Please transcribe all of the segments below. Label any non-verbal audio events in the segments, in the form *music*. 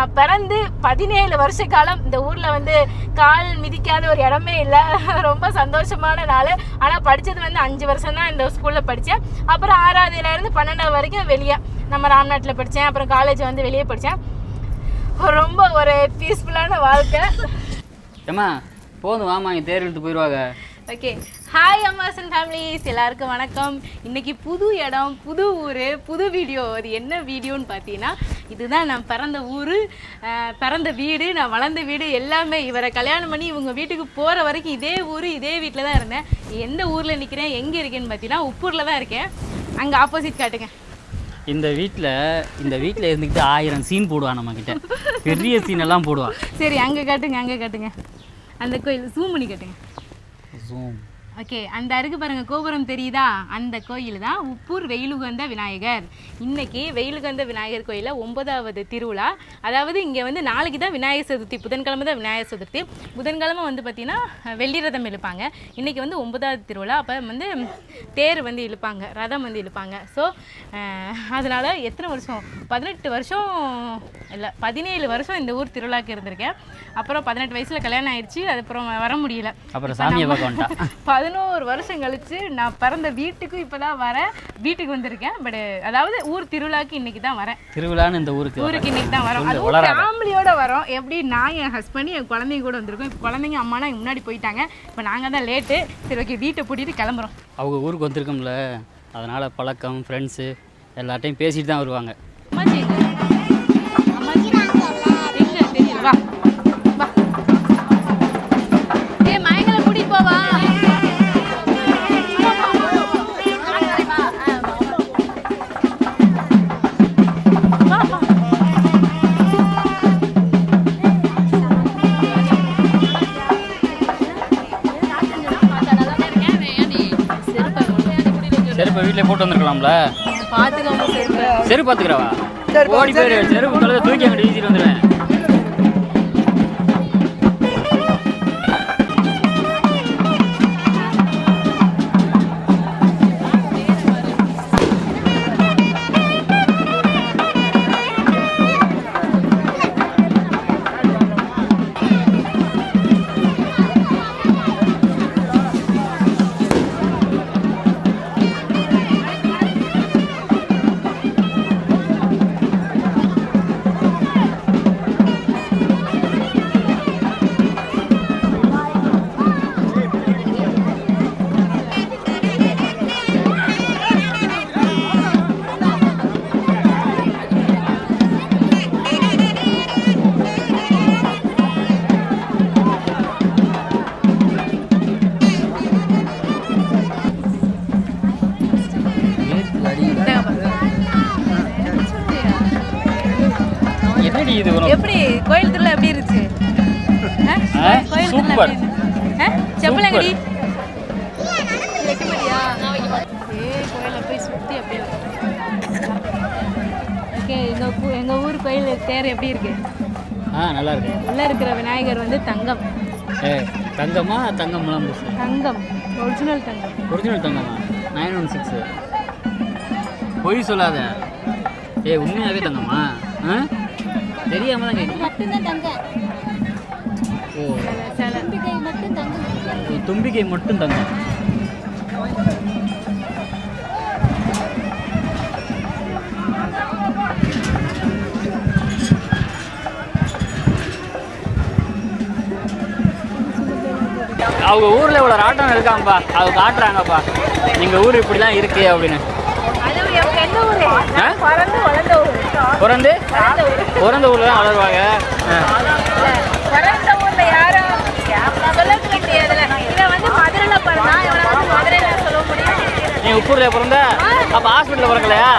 நான் பிறந்து பதினேழு வருஷ காலம் இந்த ஊர்ல வந்து கால் மிதிக்காத ஒரு இடமே இல்லை. *laughs* ரொம்ப சந்தோஷமான நாள். ஆனால் படித்தது வந்து அஞ்சு வருஷம் தான் இந்த ஸ்கூலில் படித்தேன் அப்புறம் ஆறாவதுல இருந்து பன்னெண்டாவது வரைக்கும் வெளியே நம்ம ராம்நாட்டில் படித்தேன் அப்புறம் காலேஜ் வந்து வெளியே படித்தேன் ரொம்ப ஒரு பீஸ்ஃபுல்லான வாழ்க்கை. ஏம்மா போதும் வாமா இங்கே தேர் இழுத்து போயிடுவாங்க ஓகே ஹாய் அம்மாசன் ஃபேமிலிஸ் எல்லாருக்கும் வணக்கம். இன்னைக்கு புது இடம் புது ஊர் புது வீடியோ. அது என்ன வீடியோன்னு பார்த்தீங்கன்னா இதுதான் நான் பிறந்த ஊர் பிறந்த வீடு நான் வளர்ந்த வீடு எல்லாமே இவரை கல்யாணம் பண்ணி இவங்க வீட்டுக்கு போகிற வரைக்கும் இதே ஊர் இதே வீட்டில் தான் இருந்தேன். எந்த ஊரில் நிற்கிறேன் எங்கே இருக்கேன்னு பார்த்தீங்கன்னா உப்பூரில் தான் இருக்கேன். அங்கே ஆப்போசிட் காட்டுங்க. இந்த வீட்டில் இந்த வீட்டில் இருந்துக்கிட்டு ஆயிரம் சீன் போடுவான் நம்ம கிட்ட பெரிய சீன் எல்லாம் போடுவான். சரி அங்கே காட்டுங்க அங்கே காட்டுங்க. அந்த கோயில் ஜூம் பண்ணி காட்டுங்க. ஜூம் ஓகே அந்த அருக்கு பாருங்க கோபுரம் தெரியுதா? அந்த கோயில் தான் உப்பூர் வெயிலுகந்த விநாயகர். இன்னைக்கு வெயிலுகந்த விநாயகர் கோயிலில் ஒன்பதாவது திருவிழா. அதாவது இங்கே வந்து நாளைக்கு தான் விநாயகர் சதுர்த்தி புதன்கிழமை தான் விநாயகர் சதுர்த்தி. புதன்கிழமை வந்து பார்த்தீங்கன்னா வெள்ளி ரதம் இழுப்பாங்க. இன்னைக்கு வந்து ஒன்பதாவது திருவிழா. அப்போ வந்து தேர் வந்து இழுப்பாங்க ரதம் வந்து இழுப்பாங்க. ஸோ அதனால் எத்தனை வருஷம்? பதினெட்டு வருஷம் இல்லை பதினேழு வருஷம் இந்த ஊர் திருவிழாக்கு இருந்திருக்கேன். அப்புறம் பதினெட்டு வயசில் கல்யாணம் ஆயிடுச்சு அதுக்கப்புறம் வர முடியல. அப்புறம் சாமியை பார்க்க வந்துட்டான் பதினோரு வருஷம் கழிச்சு நான் பிறந்த வீட்டுக்கு இப்பதான் வரேன். வீட்டுக்கு வந்திருக்கேன். பட் அதாவது ஊர் திருவிழாக்கு இன்னைக்கு தான் வரேன். திருவிழான்னு இந்த ஊருக்கு. ஊருக்கு இன்னைக்கு தான் வரோம். அதுவும். ஃபேமிலியோட வரோம். எப்படி நான் என் ஹஸ்பண்ட் என் குழந்தைங்க கூட வந்திருக்கோம். இப்போ குழந்தைங்க அம்மானா முன்னாடி போயிட்டாங்க. இப்போ நாங்கள் தான் லேட்டு சரி ஓகே வீட்டை பூட்டிட்டு கிளம்புறோம். அவங்க ஊருக்கு வந்திருக்கோம்ல. அதனால் பழக்கம் ஃப்ரெண்ட்ஸு எல்லார்ட்டையும் பேசிட்டு தான் வருவாங்க. செருப்பை வீட்டில் போட்டு வந்திருக்கலாம்ல? செருப்பு. பார்த்துக்கிறவா? ஓடி போயிரு செருப்பு. கலந்து தூக்கி அங்கிட்டு வீசிட்டு வந்துடுவேன் இது எப்படி? கோயில் திருவிழா எப்படி இருந்துச்சு? சூப்பர். செப்பலங்கடி வைக்க மாட்டியா ஏய் கோயில போய் சுத்தி அப்படியே ஓகே எங்க ஊ- எங்க ஊர் கோயில் தேர் எப்படி இருக்கு? ஆ நல்லா இருக்கு. உள்ள இருக்கிற விநாயகர் வந்து தங்கம். ஏ தங்கமா தங்கம் தங்கம். ஒரிஜினல் தங்கம். ஒரிஜினல் தங்கமா? Nine one six. பொய் சொல்லாத. ஏ உண்மையாகவே தங்கம்மா ஆ? தெரியாம தான் மட்டும்தான் தங்கம் ஓ தும்பிக்கை மட்டும் தும்பிக்கை தங்கம் அவங்க ஊர்ல இவ்வளோ ராட்டம் இருக்காங்கப்பா. அவங்க காட்டுறாங்கப்பா. எங்க ஊர் இப்படிலாம் இருக்கு அப்படின்னு? பிறந்து? தான் வளருவாங்க ஆ. பிறந்த ஊர்ல யாரும் சொல்லவே முடியாதுல இவன் வந்து மதுரையில பிறந்தா இவனை வந்து மதுரையில சொல்ல முடியும் நீ உப்பூர்ல பிறந்த அப்ப ஹாஸ்பிட்டல்ல பிறக்கலையா?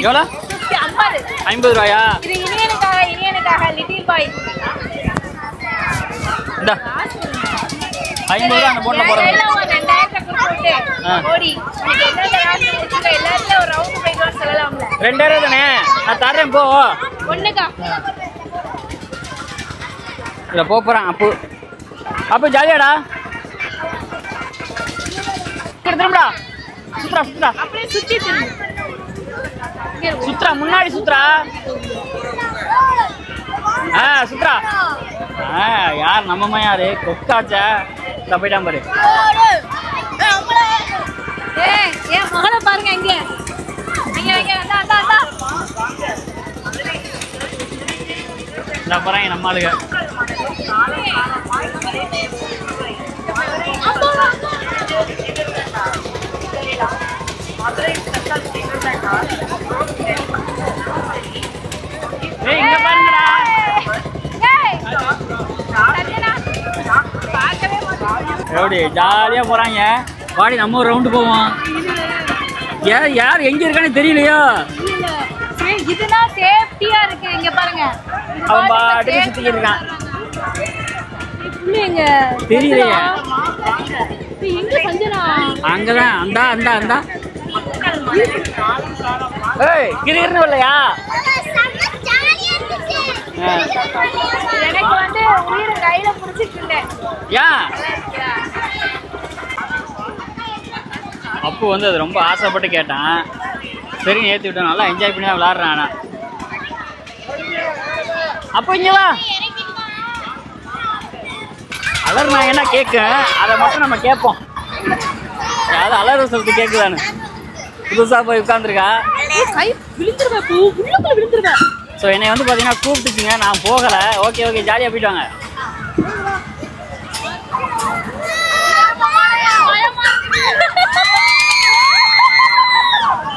எவ்வளோ? ஐம்பது ரூபாயா? இது இனியனுக்காக இனியனுக்காக லிட்டில் பாய் ஐம்பது ரூபா அந்த போட்டில் போடுறது ஆ. ஓடி. உனக்கு எந்தெந்த ராசி பிடிச்சிருக்கோ எல்லாத்துலயும் ஒரு ரவுண்ட் போயிட்டு வர சொல்லலாம்ல. ரெண்டாயிரம் தானே? நான் தரேன் போ. ஒண்ணுக்கா. இதில் போகிறேன் அப்பு. அப்போ ஜாலியாடா திரும்படா சுத்ரா சுத்ரா அப்படியே சுத்தி. சுத்ரா முன்னாடி சுத்ரா சுத்ரா ஆ யார் நம்மம்மா யாரு? கொக்காச்சா? போயிட்டான் பாரு. ஏய் என் மகனை பாருங்க இங்க இங்க இங்க போறாங்க நம்ம ஆளுங்க ஏய் இங்க பாருங்கடா எப்படி ஜாலியா போறாங்க வாடி நம்ம ஒரு ரவுண்டு போவோம் யார் யார் எங்க இருக்கான்னு தெரியலையோ? இதுனா சேஃப்டியா இருக்கு. இங்க பாருங்க. அவன் பாட்டுக்கு சுத்திக்கிட்டு இருக்கான். தெரியலையே. அங்கதான். அந்தா அந்தா அந்தா. ஏய் கிரிகிருன்னு வரலையா? ஆ. எனக்கு வந்து உயிரை கையில புடிச்சிட்டு இருந்தேன். அப்போ வந்து அது ரொம்ப ஆசைப்பட்டு கேட்டான். சரி ஏற்றி விட்டோம். நல்லா என்ஜாய் பண்ணி தான் விளாட்றான் அப்போ இங்கே வா. அலர் நான் என்ன கேட்கும் அதை மட்டும் நம்ம கேட்போம். அதாவது அலர் சொல்லிட்டு கேட்குதானு புதுசாக போய் உட்காந்துருக்கா கை விழுந்துருவேன் பூ. உள்ளுக்குள்ள விழுந்துருவேன் ஸோ என்னை வந்து பார்த்தீங்கன்னா கூப்பிட்டுச்சுங்க. நான் போகலை. ஓகே ஓகே ஜாலியாக போயிட்டு வாங்க ஸ்டாப் பண்ண சொல்லவா ஸ்டாப் எல்லாம் பண்ண சொல்ல முடியாது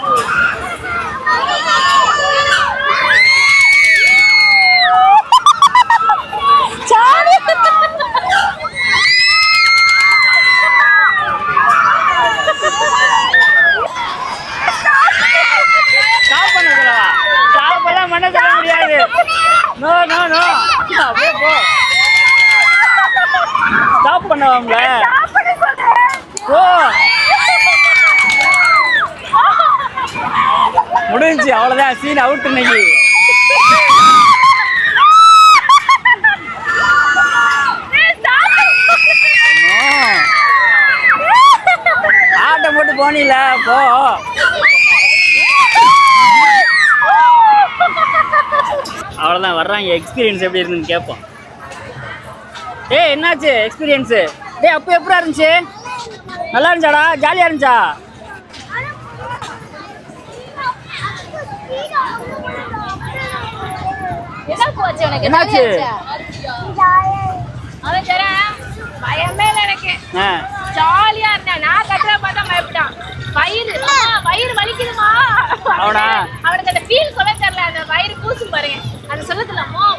நோ நோ நோ அப்படியே போ ஸ்டாப் பண்ணவாம்ல போ. இருந்துச்சு அவ்வளோதான் சீன் அவுட் இன்னைக்கு. ஆட்டம் போட்டு போனில போ. அவ்வளோதான் வர்றாங்க. எக்ஸ்பீரியன்ஸ் எப்படி இருக்குன்னு கேட்போம். ஏய் என்னாச்சு? எக்ஸ்பீரியன்ஸு டேய் அப்போ எப்படா இருந்துச்சு? நல்லா இருந்துச்சாடா? ஜாலியாக இருந்துச்சா என்ன போச்சு உனக்கு என்னாச்சு? அவன் பயமே இல்லை எனக்கு. ஜாலியா இருந்தேன். நான் கட்டுற பார்த்தா பயப்பட்டான். வயிறு வயிறு வலிக்குதுமா. அவனா? அவனுக்கு அந்த ஃபீல் சொல்ல தெரியல. அந்த வயிறு பூசும் பாருங்க அது சொல்ல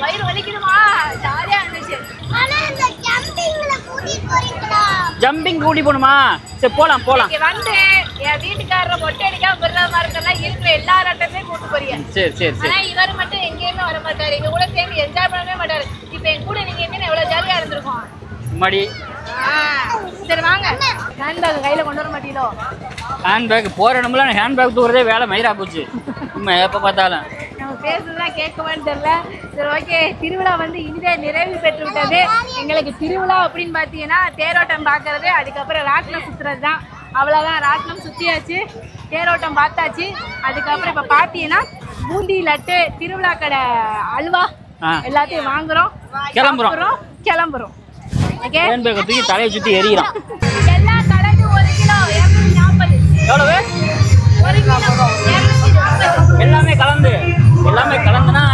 வயிறு வலிக்குதுமா. ஜாலியா இருந்துச்சு. ஜம்பிங் கூட்டி போகணுமா? சரி போகலாம் போகலாம் இங்க வந்து என் வீட்டுக்காரரை மொட்டை அடிக்காம விடுற மாதிரி இருந்தெல்லாம் இருக்கிற எல்லா ரட்டத்தையும் கூட்டு போறீங்க சரி சரி ஆனா இவர் மட்டும் எங்கேயுமே வர மாட்டாரு. எங்க கூட சேர்ந்து என்ஜாய் பண்ணவே மாட்டாரு. இப்ப என் கூட நீங்க என்ன எவ்வளவு ஜாலியா இருந்திருக்கோம். மடி சரி வாங்க. ஹேண்ட்பேக் கையில கொண்டு வர மாட்டீங்களோ? ஹேண்ட்பேக் போகிற இடம்லாம் ஹேண்ட்பேக் தூக்குறதே வேலை மயிரா போச்சு. நம்ம எப்போ பார்த்தாலும். நம்ம பேசுறதுதான் கேட்கவான்னு தெரியல. சரி ஓகே திருவிழா வந்து இனிதே நிறைவு பெற்று விட்டது. எங்களுக்கு திருவிழா அப்படின்னு பார்த்தீங்கன்னா தேரோட்டம் பார்க்கறது அதுக்கப்புறம் ராட்டினம் சுற்றுறது தான் அவ்வளோதான் ராட்டினம் சுற்றியாச்சு தேரோட்டம் பார்த்தாச்சு. அதுக்கப்புறம் இப்போ பார்த்தீங்கன்னா பூந்தி லட்டு திருவிழா கடை அல்வா. எல்லாத்தையும் வாங்குறோம். கிளம்புறோம். கிளம்புறோம். ஓகே தலையை சுற்றி எறிகிறான் எல்லாம் கலந்து ஒரு கிலோ. இரநூத்தி நாற்பது எவ்வளவு? ஒரு கிலோ. இரநூத்தி நாற்பது எல்லாமே கலந்து. எல்லாமே கலந்துனா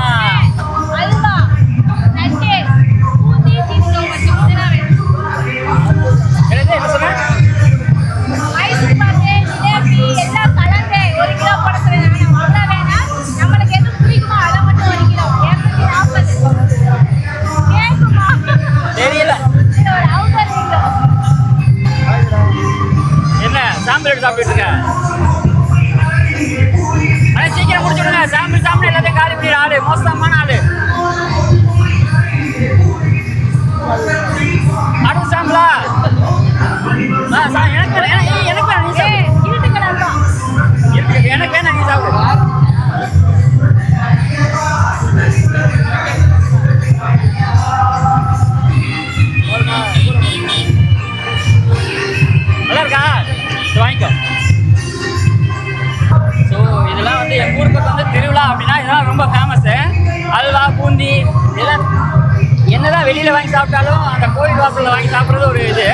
சாப்பிட்டாலும் அந்த கோயில் வாசல்ல வாங்கி சாப்பிட்றது ஒரு இது.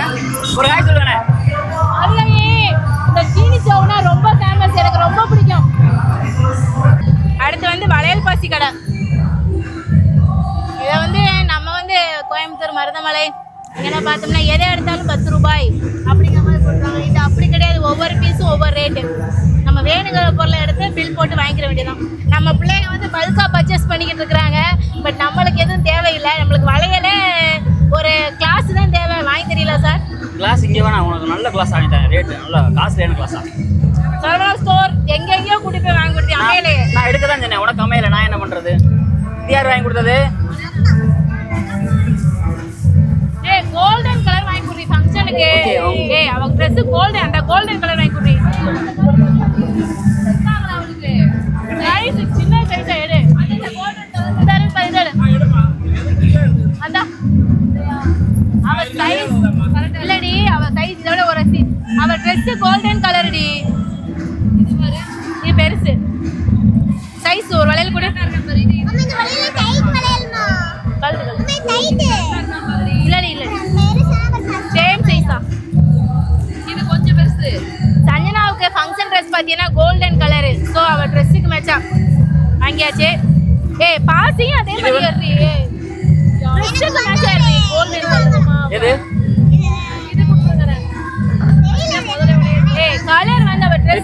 ஒரு காய் சொல்லுங்கண்ணே அதுலயே இந்த சீனி சவுனா ரொம்ப ஃபேமஸ் எனக்கு ரொம்ப பிடிக்கும். அடுத்து வந்து வளையல் பாசி கடை. இதை வந்து நம்ம வந்து கோயம்புத்தூர் மருதமலை இங்கெல்லாம் பார்த்தோம்னா எதை எடுத்தாலும் பத்து ரூபாய் அப்படிங்கிற மாதிரி போட்டுருவாங்க இது அப்படி கிடையாது ஒவ்வொரு பீஸும் ஒவ்வொரு ரேட்டு நம்ம வேணுங்கிற பொருளை எடுத்து பில் போட்டு வாங்கிக்கிற வேண்டியதான் நம்ம பிள்ளைங்க வந்து பல்காக பர்ச்சேஸ் பண்ணிக்கிட்டு இருக்கிறாங்க பட் நம்மளுக்கு எதுவும் தேவையில்லை. நம்மளுக்கு வளையலே ஒரு கிளாஸ் தான் தேவை வாங்கி தெரியல சார் கிளாஸ் இங்கே வேணாம். உனக்கு நல்ல கிளாஸ் வாங்கிட்டேன் ரேட்டு நல்ல காஸ்ட்லியான கிளாஸா சரவணா ஸ்டோர் எங்கெங்கேயோ கூட்டி போய் வாங்கி கொடுத்தேன் அமையலே நான் எடுக்க தான் சொன்னேன். உனக்கு அமையல. நான் என்ன பண்றது? இது யார் வாங்கி கொடுத்தது. ஏய் கோல்டன் கலர் வாங்கி கொடுறீ ஃபங்க்ஷனுக்கு. ஏய் அவ Dress கோல்டன் அந்த கோல்டன் கலர் வாங்கி கொடுறீ சைஸ் இல்லடி அவ சைஸ் இதோட ஒரு சீன் அவ ட்ரெஸ் கோல்டன்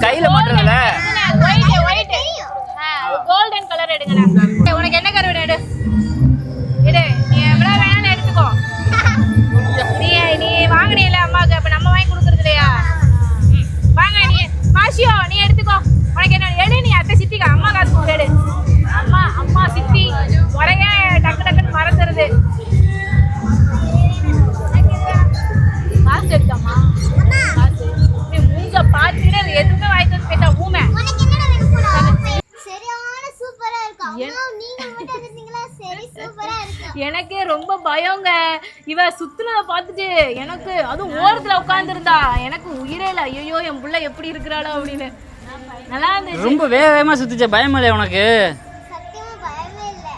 கையில மாட்டுறதுல? ஒயிட் ஒயிட் கோல்டன் கலர் எடுங்கண்ணா ஏய், உனக்கு என்ன கலர் வேணும் எடு? எடு நீ எவ்வளோ வேணாலும் எடுத்துக்கோ. நீ நீ வாங்கினீல அம்மாவுக்கு அப்ப நம்ம வாங்கி கொடுக்கறது இல்லையா. வாங்க நீ மாஷியோ நீ எடுத்துக்கோ. உனக்கு என்ன எடு நீ அத்தை சித்திக்கா அம்மா காசு எடு. அம்மா அம்மா சித்தி உடைய டக்கு டக்குன்னு மறந்துடுது எனக்கே ரொம்ப பயங்க. இவ சுத்துனத பார்த்துட்டு எனக்கு அதுவும் ஓரத்துல உட்காந்துருந்தா எனக்கு உயிரே இல்லை. ஐயோ என் புள்ள எப்படி இருக்கிறாளோ அப்படின்னு. நல்லா இருந்துச்சு. ரொம்ப வேக வேகமா சுத்துச்ச. உனக்கு? பயமே இல்ல.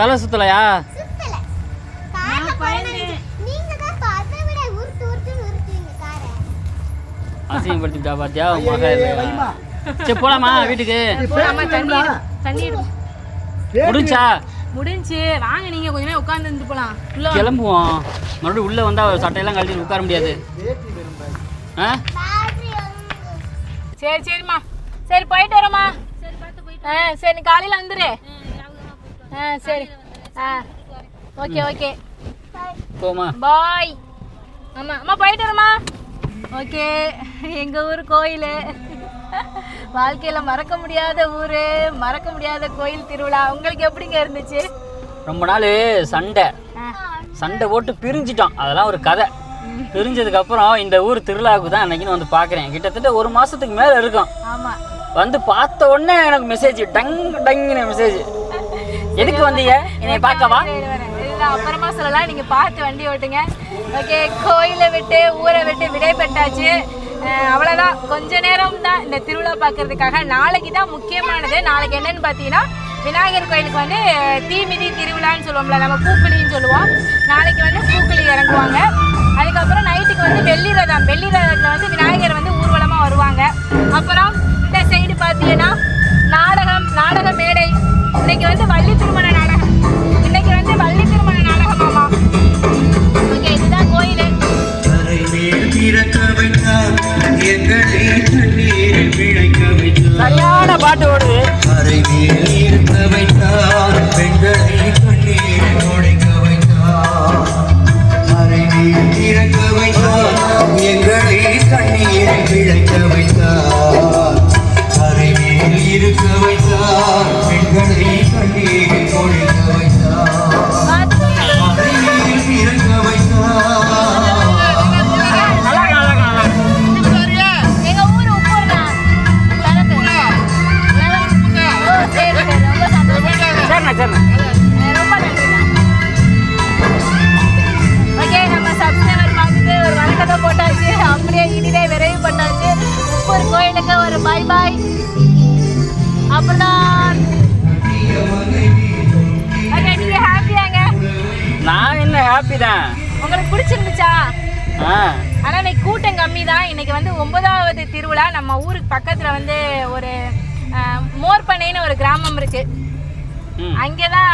தலை சுத்தலையா? அசிங்கப்படுத்திட்டா பாத்தியா? மக? சரி போலாமா வீட்டுக்கு? போலாமா முடிஞ்சா. வாங்க நீங்க கொஞ்ச நேரம் உட்கார்ந்து இருந்து போலாம். உள்ள வாங்க. கிளம்புவோம். மறுபடியும் உள்ள வந்தா சட்டையெல்லாம் கழட்டி உட்கார முடியாது. ஆ? சரி சரிம்மா. சரி போயிட்டு வரோம்மா. ஆ சரி நீ காலையில வந்துரு. ஆ சரி. ஆ ஓகே ஓகே. போமா பாய். ஆமா அம்மா போயிட்டு வரமா ஓகே. எங்க ஊர் கோயில். வாழ்க்கையில மறக்க முடியாத ஊரு மறக்க முடியாத கோயில் திருவிழா உங்களுக்கு எப்படிங்க இருந்துச்சு? ரொம்ப நாள் சண்டை. சண்டை போட்டு பிரிஞ்சிட்டோம். அதெல்லாம் ஒரு கதை. பிரிஞ்சதுக்கு அப்புறம் இந்த ஊர் திருவிழாவுக்கு தான் அன்னைக்குன்னு வந்து பார்க்குறேன். கிட்டத்தட்ட ஒரு மாசத்துக்கு மேலே இருக்கும். ஆமா. வந்து பார்த்த உடனே எனக்கு மெசேஜ் டங் டங்குன்னு மெசேஜ் எதுக்கு வந்தீங்க? என்னை பார்க்கவா அப்புறமா சொல்லலாம். நீங்க பார்த்து வண்டி ஓட்டுங்க. ஓகே கோயிலை விட்டு ஊரை விட்டு விடை பெற்றாச்சு அவ்வளோதான் கொஞ்ச நேரம் தான் இந்த திருவிழா பார்க்கறதுக்காக. நாளைக்கு தான் முக்கியமானது. நாளைக்கு என்னன்னு பார்த்தீங்கன்னா விநாயகர் கோயிலுக்கு வந்து தீமிதி திருவிழான்னு சொல்லுவோம்ல நம்ம பூக்குழின்னு சொல்லுவோம். நாளைக்கு வந்து பூக்குழி இறங்குவாங்க. அதுக்கப்புறம் நைட்டுக்கு வந்து வெள்ளி ரதம் வெள்ளி ரதத்தில் வந்து விநாயகர் வந்து ஊர்வலமாக வருவாங்க. அப்புறம் இந்த சைடு பார்த்தீங்கன்னா நாடகம் நாடக மேடை. இன்னைக்கு வந்து வள்ளி திருமண நாடகம். இன்னைக்கு வந்து வள்ளி சரியான பாட்டு ஓடுது இருக்க பிடிச்சிருந்துச்சா? ஆ. ஆனால் இன்னைக்கு கூட்டம் கம்மி தான் இன்னைக்கு வந்து ஒன்பதாவது திருவிழா. நம்ம ஊருக்கு பக்கத்தில் வந்து ஒரு மோர்பனைன்னு ஒரு கிராமம் இருக்கு. ம். அங்கே தான்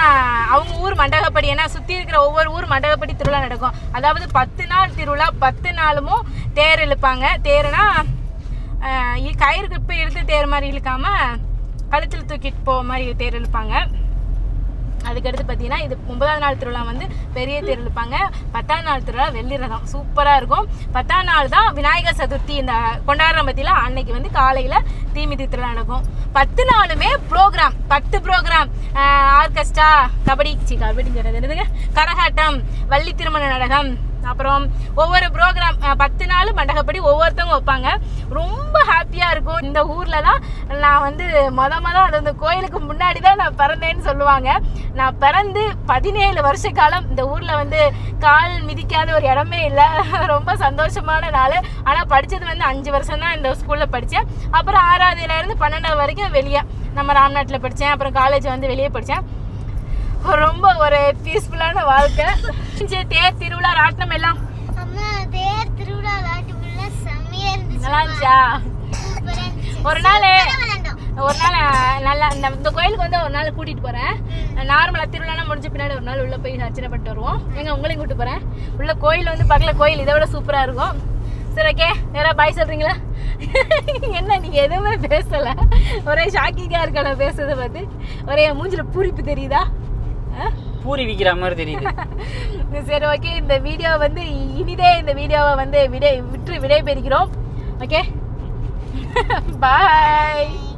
அவங்க ஊர் மண்டகப்படி. ஏன்னா சுற்றி இருக்கிற ஒவ்வொரு ஊர் மண்டகப்படி திருவிழா நடக்கும். அதாவது பத்து நாள் திருவிழா பத்து நாளுமும் தேர் இழுப்பாங்க. தேருனா கயிறுக்கு இப்போ இழுத்து தேர் மாதிரி இழுக்காம கழுத்தில் தூக்கிட்டு போக மாதிரி தேர் இழுப்பாங்க. அதுக்கடுத்து பார்த்தீங்கன்னா இது ஒன்பதாவது நாள் திருவிழா வந்து பெரிய தேர் இழுப்பாங்க பத்தாம் நாள் திருவிழா வெள்ளி ரதம். சூப்பராக இருக்கும். பத்தாம் நாள் தான் விநாயகர் சதுர்த்தி இந்த கொண்டாடுற பற்றியில் அன்னைக்கு வந்து காலையில் தீமிதி திருவிழா நடக்கும். பத்து நாளுமே ப்ரோக்ராம் பத்து ப்ரோக்ராம் ஆர்கெஸ்ட்ரா கபடி சி கபடி என்னதுங்க? கரகாட்டம் வள்ளி திருமண நாடகம். அப்புறம் ஒவ்வொரு ப்ரோக்ராம் பத்து நாள் மண்டகப்படி ஒவ்வொருத்தவங்க வைப்பாங்க. ரொம்ப ஹாப்பியாக இருக்கும். இந்த ஊரில் தான் நான் வந்து மொத மொத அது அந்த கோயிலுக்கு முன்னாடி தான் நான் பிறந்தேன்னு சொல்லுவாங்க. நான் பிறந்து பதினேழு வருஷ காலம் இந்த ஊரில் வந்து கால் மிதிக்காத ஒரு இடமே இல்லை. *laughs* ரொம்ப சந்தோஷமான நாள். ஆனால் படித்தது வந்து அஞ்சு வருஷம் தான் இந்த ஸ்கூலில் படித்தேன் அப்புறம் ஆறாவதுலேருந்து பன்னெண்டாவது வரைக்கும் வெளியே நம்ம ராம்நாட்டில் படித்தேன் அப்புறம் காலேஜ் வந்து வெளியே படித்தேன் ரொம்ப ஒரு பீஸ்ஃபுல்லான வாழ்க்கை. தேர் திருவிழா ராட்டினம் எல்லாம். நல்லா இருந்துச்சு? ஒரு நாள் ஒரு நாள் நல்லா இந்த இந்த கோயிலுக்கு வந்து ஒரு நாள் கூட்டிட்டு போறேன். நார்மலா திருவிழா முடிஞ்ச பின்னாடி ஒரு நாள் உள்ள போய் அர்ச்சனை பண்ணிட்டு வருவோம். எங்க உங்களையும் கூட்டு போறேன். உள்ள கோயில் வந்து பக்கத்துல கோயில் இதை விட சூப்பரா இருக்கும். சரி ஓகே வேற பாய் சொல்றீங்களா? *laughs* என்ன நீங்க எதுவுமே பேசல. ஒரே ஷாக்கிங்கா இருக்கல பேசுறத பார்த்து. ஒரே மூஞ்சில பூரிப்பு தெரியுதா? ஆ? பூரி விற்கிற மாதிரி தெரியுது. *laughs* சரி ஓகே இந்த வீடியோ வந்து இனிதே இந்த வீடியோவை வந்து விடை விட்டு விடை பெறுகிறோம் ஓகே *laughs* பாய்